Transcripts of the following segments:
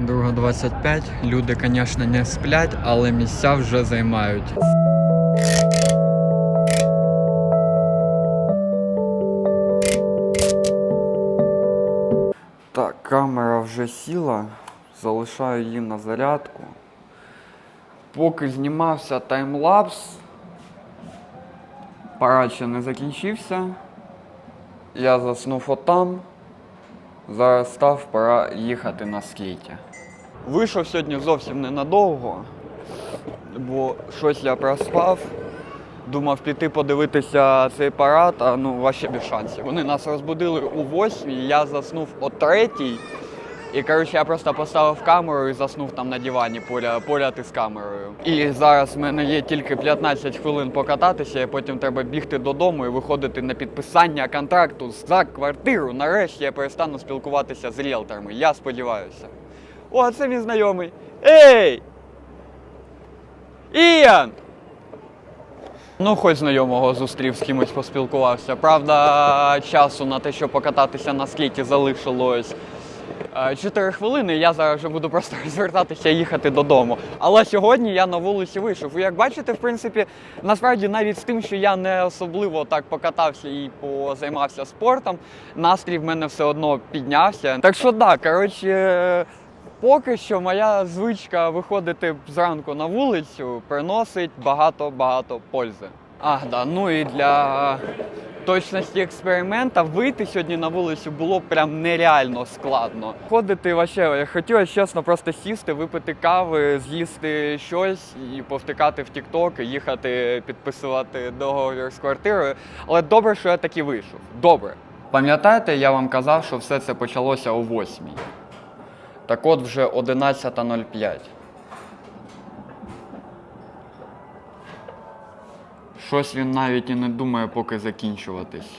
Друга 25. Люди, звісно, не сплять, але місця вже займають. Так, камера вже сіла. Залишаю її на зарядку. Поки знімався таймлапс, парад ще не закінчився. Я заснув отам. Зараз став, пора їхати на скейті. Вийшов сьогодні зовсім ненадовго, бо щось я проспав. Думав піти подивитися цей парад, а ну вообще без шансів. Вони нас розбудили у восьмій, я заснув о третій. І коротше, я просто поставив камеру і заснув там на дивані поряд, поряд із камерою. І зараз в мене є тільки 15 хвилин покататися, і потім треба бігти додому і виходити на підписання контракту за квартиру. Нарешті я перестану спілкуватися з ріелторами. Я сподіваюся. О, це мій знайомий. Ей! Іян! Ну, хоч знайомого зустрів, з кимось поспілкувався. Правда, часу на те, щоб покататися на скейті залишилось 4 хвилини. Я зараз вже буду просто розвертатися і їхати додому. Але сьогодні я на вулиці вийшов. І як бачите, в принципі, насправді навіть з тим, що я не особливо так покатався і позаймався спортом, настрій в мене все одно піднявся. Так що так, коротше. Поки що моя звичка виходити зранку на вулицю приносить багато-багато пользи. Ах, да, ну і для точності експеримента вийти сьогодні на вулицю було прям нереально складно. Ходити вообще, хотілося чесно просто сісти, випити кави, з'їсти щось і повтикати в і їхати підписувати договір з квартирою. Але добре, що я таки вийшов. Добре. Пам'ятаєте, я вам казав, що все це почалося о 8 так от вже 11.05. Щось він навіть і не думає поки закінчуватись.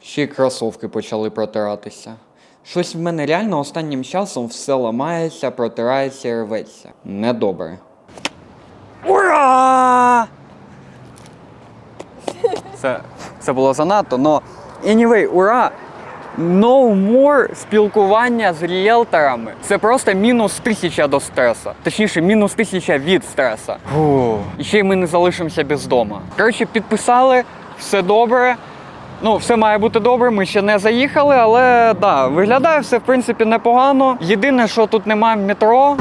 Ще й кросовки почали протиратися. Щось в мене реально останнім часом все ламається, протирається і рветься. Недобре. Ура! Це, це було занадто, но anyway, ура! No more спілкування з ріелторами. Це просто мінус тисяча до стресу. Точніше, мінус тисяча від стресу. Фу. І ще й ми не залишимося без дома. Коротше, підписали, все добре. Ну, все має бути добре, ми ще не заїхали, але да, виглядає все в принципі непогано. Єдине, що тут немає метро.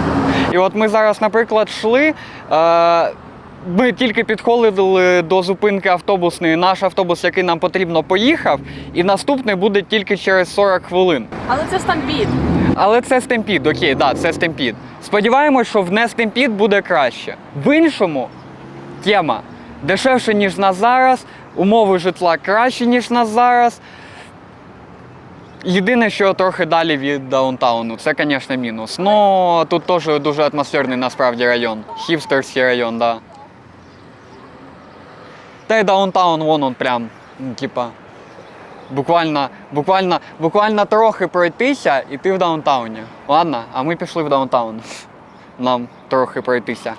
І от ми зараз, наприклад, йшли. Е- ми тільки підходили до зупинки автобусної. Наш автобус, який нам потрібно, поїхав, і наступний буде тільки через 40 хвилин. Але це стампід. Але це стемпід, окей, да, це стемпід. Сподіваємось, що в не стемпід буде краще. В іншому тема дешевше, ніж в нас зараз, умови житла краще, ніж в нас зараз. Єдине, що трохи далі від даунтауну, це, звісно, мінус. Ну тут теж дуже атмосферний насправді район. Хіпстерський район, так. Да. Та й даунтаун, вон он прям, ну, типа. Буквально, буквально, буквально трохи пройтися і ти в даунтауні. Ладно, а ми пішли в даунтаун. Нам трохи пройтися.